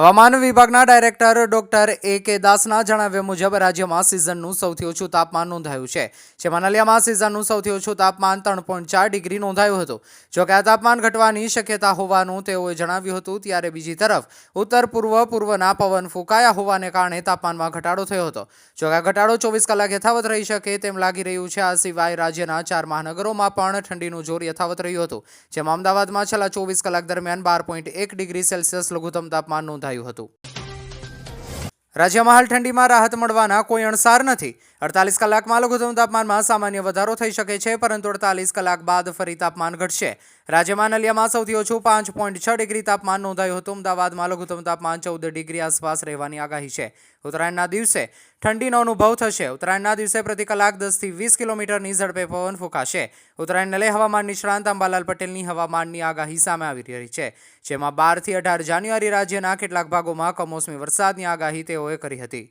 હવામાન વિભાગના director doctor એ કે દાસના જણાવ્યા મુજબ રાજ્યમાં સિઝનનું સૌથી ઓછું તાપમાન નોંધાયું છે. જેમાં નલિયામાં સિઝનનું સૌથી ઓછું તાપમાન ત્રણ પોઈન્ટ ચાર ડિગ્રી નોંધાયું હતું. જોકે આ તાપમાન ઘટવાની શક્યતા હોવાનું તેઓએ જણાવ્યું હતું. ત્યારે બીજી તરફ, ઉત્તર પૂર્વ પૂર્વના પવન ફૂંકાયા હોવાને કારણે તાપમાનમાં ઘટાડો થયો હતો. જોકે આ ઘટાડો ચોવીસ કલાક યથાવત રહી શકે તેમ લાગી રહ્યું છે. આ સિવાય રાજ્યના ચાર મહાનગરોમાં પણ ઠંડીનું જોર યથાવત રહ્યું હતું. જેમાં અમદાવાદમાં છેલ્લા ચોવીસ કલાક દરમિયાન બાર પોઈન્ટ એક ડિગ્રી સેલ્સિયસ લઘુત્તમ તાપમાન નોંધાયું હતું. રાજ્યમાં હાલ ઠંડીમાં રાહત મળવાના કોઈ અણસાર નથી. અડતાલીસ કલાકમાં લઘુત્તમ તાપમાનમાં સામાન્ય વધારો થઈ શકે છે, પરંતુ અડતાલીસ કલાક બાદ ફરી તાપમાન ઘટશે. રાજ્યમાં નલિયામાં સૌથી ઓછું પાંચ પોઈન્ટ છ ડિગ્રી તાપમાન નોંધાયું હતું. અમદાવાદમાં લઘુત્તમ તાપમાન ચૌદ ડિગ્રી આસપાસ રહેવાની આગાહી છે. ઉત્તરાયણના દિવસે ઠંડીનો અનુભવ થશે. ઉત્તરાયણના દિવસે પ્રતિ કલાક દસથી વીસ કિલોમીટરની ઝડપે પવન ફૂંકાશે. ઉત્તરાયણને લઈ હવામાન નિષ્ણાંત અંબાલાલ પટેલની હવામાનની આગાહી સામે આવી રહી છે. જેમાં બારથી અઢાર જાન્યુઆરી રાજ્યના કેટલાક ભાગોમાં કમોસમી વરસાદની આગાહી તેઓએ કરી હતી.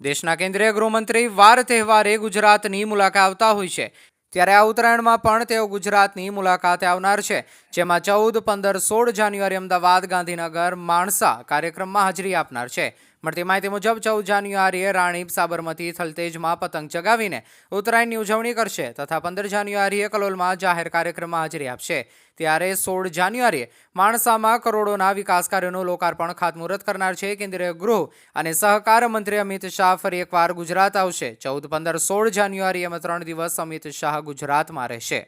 દેશના કેન્દ્રીય ગૃહમંત્રી વાર તહેવારે ગુજરાતની મુલાકાત આવતા હોય છે. ત્યારે આ ઉત્તરાયણમાં પણ તેઓ ગુજરાતની મુલાકાતે આવનાર છે. જેમાં ચૌદ, પંદર, સોળ જાન્યુઆરી અમદાવાદ, ગાંધીનગર, માણસા કાર્યક્રમમાં હાજરી આપનાર છે. મળતી માહિતી મુજબ ચૌદ જાન્યુઆરીએ રાણીપ સાબરમતી થલતેજમાં પતંગ ચગાવીને ઉત્તરાયણની ઉજવણી કરશે તથા પંદર જાન્યુઆરીએ કલોલમાં જાહેર કાર્યક્રમમાં હાજરી આપશે. ત્યારે સોળ જાન્યુઆરીએ માણસામાં કરોડોના વિકાસ કાર્યોનું લોકાર્પણ ખાતમુહૂર્ત કરનાર છે કેન્દ્રીય ગૃહ અને સહકાર મંત્રી અમિત શાહ ફરી એકવાર ગુજરાત આવશે. ચૌદ, પંદર, સોળ જાન્યુઆરી એમ ત્રણ દિવસ અમિત શાહ ગુજરાતમાં રહેશે.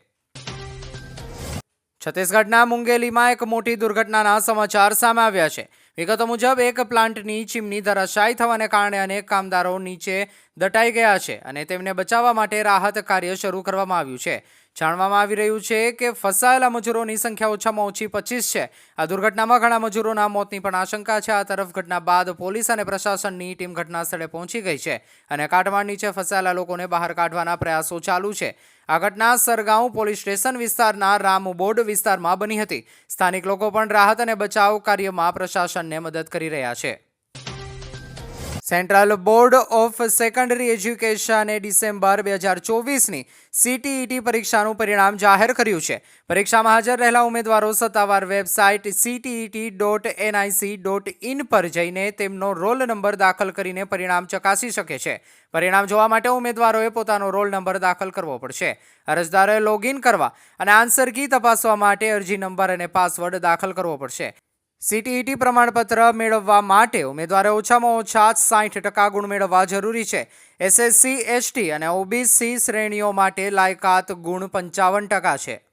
છત્તીસગઢના મુંગેલીમાં એક મોટી દુર્ઘટનાના સમાચાર સામે આવ્યા છે. વિગતો મુજબ, એક પ્લાન્ટની ચીમની ધરાશાયી થવાને કારણે અનેક કામદારો નીચે દટાઈ ગયા છે અને તેમને બચાવવા માટે રાહત કાર્ય શરૂ કરવામાં આવ્યું છે. જાણવામાં આવી રહ્યું છે કે ફસાયેલા મજૂરોની સંખ્યા ઓછામાં ઓછી પચીસ છે. આ દુર્ઘટનામાં ઘણા મજૂરોના મોતની પણ આશંકા છે. આ તરફ ઘટના બાદ પોલીસ અને પ્રશાસનની ટીમ ઘટના સ્થળે પહોંચી ગઈ છે અને કાટમાળ નીચે ફસાયેલા લોકોને બહાર કાઢવાના પ્રયાસો ચાલુ છે. આ ઘટના સરગાંવ પોલીસ સ્ટેશન વિસ્તારના રામબોર્ડ વિસ્તારમાં બની હતી. સ્થાનિક લોકો પણ રાહત અને બચાવ કાર્યમાં પ્રશાસનને મદદ કરી રહ્યા છે. સેન્ટ્રલ બોર્ડ ઓફ સેકન્ડરી એજ્યુકેશને ડિસેમ્બર બે હજાર ચોવીસની સીટીઈટી પરીક્ષાનું પરિણામ જાહેર કર્યું છે. પરીક્ષામાં હાજર રહેલા ઉમેદવારો સત્તાવાર website CTET dot NIC dot in પર જઈને તેમનો રોલ નંબર દાખલ કરીને પરિણામ ચકાસી શકે છે. પરિણામ જોવા માટે ઉમેદવારોએ પોતાનો રોલ નંબર દાખલ કરવો પડશે. અરજદારોએ લોગિન કરવા અને આન્સર કી તપાસવા માટે અરજી નંબર અને પાસવર્ડ દાખલ કરવો પડશે. સીટીઈટી પ્રમાણપત્ર મેળવવા માટે ઉમેદવારે ઓછામાં ઓછા સાઠ ટકા ગુણ મેળવવા જરૂરી છે. એસએસસી, એસટી અને ઓબીસી શ્રેણીઓ માટે લાયકાત ગુણ પંચાવન ટકા છે.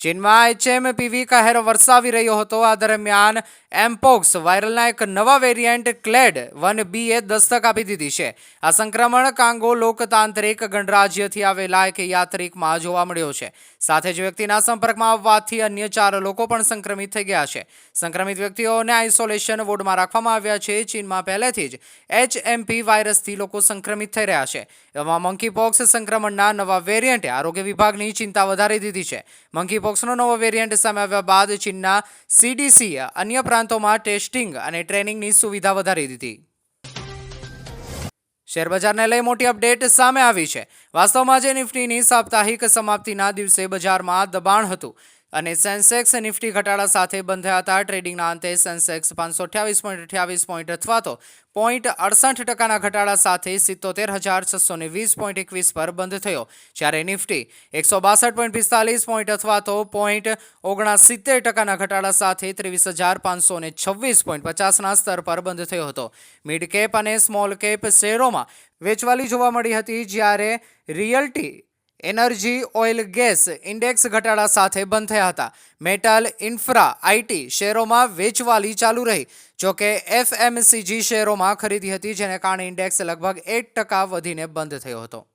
ચીનમાં એચએમપીવી કહેર વરસાવી રહ્યો હતો. આ દરમિયાન એમ્પોક્સ વાયરલના એક નવા વેરિયન્ટ ક્લેડ વન બીએ દસ્તક આપી દીધી છે. આ સંક્રમણ કાંગો લોકતાંત્રિક ગણરાજ્યથી આવેલા એક યાત્રિકમાં જોવા મળ્યો છે. સાથે જ વ્યક્તિના સંપર્કમાં આવવાથી અન્ય ચાર લોકો પણ સંક્રમિત થઈ ગયા છે. સંક્રમિત વ્યક્તિઓને આઇસોલેશન વોર્ડમાં રાખવામાં આવ્યા છે. ચીનમાં પહેલેથી જ એચએમપી વાયરસથી લોકો સંક્રમિત થઈ રહ્યા છે. એમાં મંકીપોક્સ સંક્રમણના નવા વેરિયન્ટે આરોગ્ય વિભાગની ચિંતા વધારી દીધી છે. મંકીપોક્સનો નવો વેરિયન્ટ સામે આવ્યા બાદ ચીનના સીડીસીએ અન્ય પ્રાંતોમાં ટેસ્ટિંગ અને ટ્રેનિંગની સુવિધા વધારી દીધી. શેરબજારને લઈ મોટી અપડેટ સામે આવી છે. વાસ્તવમાં જે નિફ્ટીની સાપ્તાહિક સમાપ્તિના દિવસે બજારમાં દબાણ હતું. અને સેન્સેક્સ નિફ્ટી ઘટાડા સાથે બંધ થયા હતા ટ્રેડિંગના અંતે સેન્સેક્સ પાંચસો અઠ્યાવીસ પોઈન્ટ અઠ્યાવીસ પોઈન્ટ અથવા તો પોઈન્ટ અડસઠ ટકાના ઘટાડા સાથે સિત્તોતેર હજાર છસો ને વીસ પોઈન્ટ એકવીસ પર બંધ થયો. જ્યારે નિફ્ટી એકસો બાસઠ પોઈન્ટ પિસ્તાલીસ પોઈન્ટ અથવા તો પોઈન્ટ ઓગણસિત્તેર ટકાના ઘટાડા સાથે ત્રેવીસ હજાર પાંચસો ને છવ્વીસ પોઈન્ટ પચાસના સ્તર પર બંધ થયો હતો. મિડ કેપ અને સ્મોલ કેપ શેરોમાં વેચવાલી જોવા મળી હતી જ્યારે realty energy, oil, gas, index ઘટાડા સાથે બંધ થયા હતા. મેટલ, ઇન્ફ્રા આઈટી શેરોમાં વેચવાલી ચાલુ રહી. જોકે એફએમસીજી શેરોમાં ખરીદી હતી, જેને કારણે ઇન્ડેક્સ લગભગ એક ટકા વધીને બંધ થયો હતો.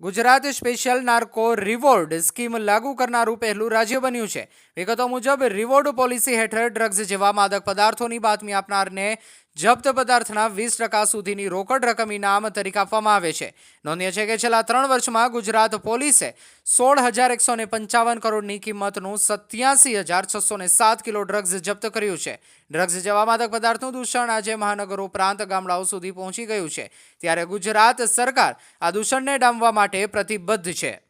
Gujarat special narco reward scheme લાગુ કરનારું પહેલું રાજ્ય બન્યું છે. વિગતો મુજબ, રિવોર્ડ પોલિસી હેઠળ ડ્રગ્સ જેવા માદક પદાર્થોની બાતમી આપનારને જપ્ત પદાર્થના વીસ ટકા સુધીની રોકડ રકમ ઇનામ તરીકે આપવામાં આવે છે. નોંધ્ય છે કે છેલ્લા ત્રણ વર્ષમાં ગુજરાત પોલીસે સોળ હજાર એકસો ને પંચાવન કરોડની કિંમતનું સત્યાસી હજાર છસો ને સાત કિલો ડ્રગ્સ જપ્ત કર્યું છે. ડ્રગ્સ જેવા માદક પદાર્થનું દૂષણ આજે મહાનગરો ઉપરાંત ગામડાઓ સુધી પહોંચી ગયું છે. ત્યારે ગુજરાત સરકાર આ દૂષણને ડામવા માટે પ્રતિબદ્ધ છે.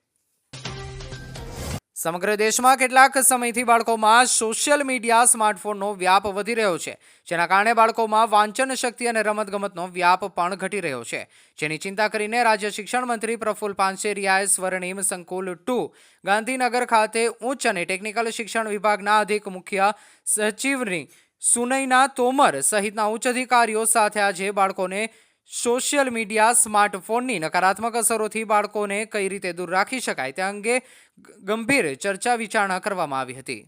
સમગ્ર દેશમાં કેટલાક સમયથી બાળકોમાં સોશિયલ મીડિયા, સ્માર્ટફોનનો વ્યાપ વધી રહ્યો છે, જેના કારણે બાળકોમાં વાંચન શક્તિ અને રમતગમતનો વ્યાપ પણ ઘટી રહ્યો છે. જેની ચિંતા કરીને રાજ્ય શિક્ષણ મંત્રી પ્રફુલ પાનસેરિયાએ સ્વર્ણિમ સંકુલ ટુ, ગાંધીનગર ખાતે ઉચ્ચ અને ટેકનિકલ શિક્ષણ વિભાગના અધિક મુખ્ય સચિવની સુનૈના તોમર સહિતના ઉચ્ચ અધિકારીઓ સાથે આજે બાળકોને સોશિયલ મીડિયા સ્માર્ટફોનની નકારાત્મક અસરોથી બાળકોને કઈ રીતે દૂર રાખી શકાય તે અંગે ગંભીર ચર્ચા વિચારણા કરવામાં આવી હતી.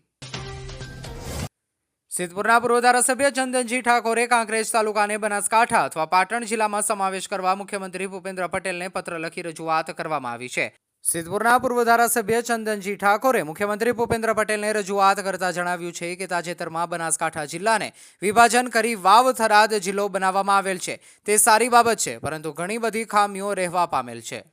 સિદ્ધપુરના પૂર્વ ધારાસભ્ય ચંદનજી ઠાકોરે કાંકરેજ તાલુકાને બનાસકાંઠા અથવા પાટણ જિલ્લામાં સમાવેશ કરવા મુખ્યમંત્રી ભૂપેન્દ્ર પટેલને પત્ર લખી રજૂઆત કરવામાં આવી છે. સિદ્ધપુરના પૂર્વ ધારાસભ્ય ચંદનજી ઠાકોરે મુખ્યમંત્રી ભૂપેન્દ્ર પટેલને રજૂઆત કરતા જણાવ્યું છે કે તાજેતરમાં બનાસકાંઠા જિલ્લાને વિભાજન કરી વાવ થરાદ જિલ્લો બનાવવામાં આવેલ છે. તે સારી બાબત છે, પરંતુ ઘણી બધી ખામીઓ રહેવા પામેલ છે.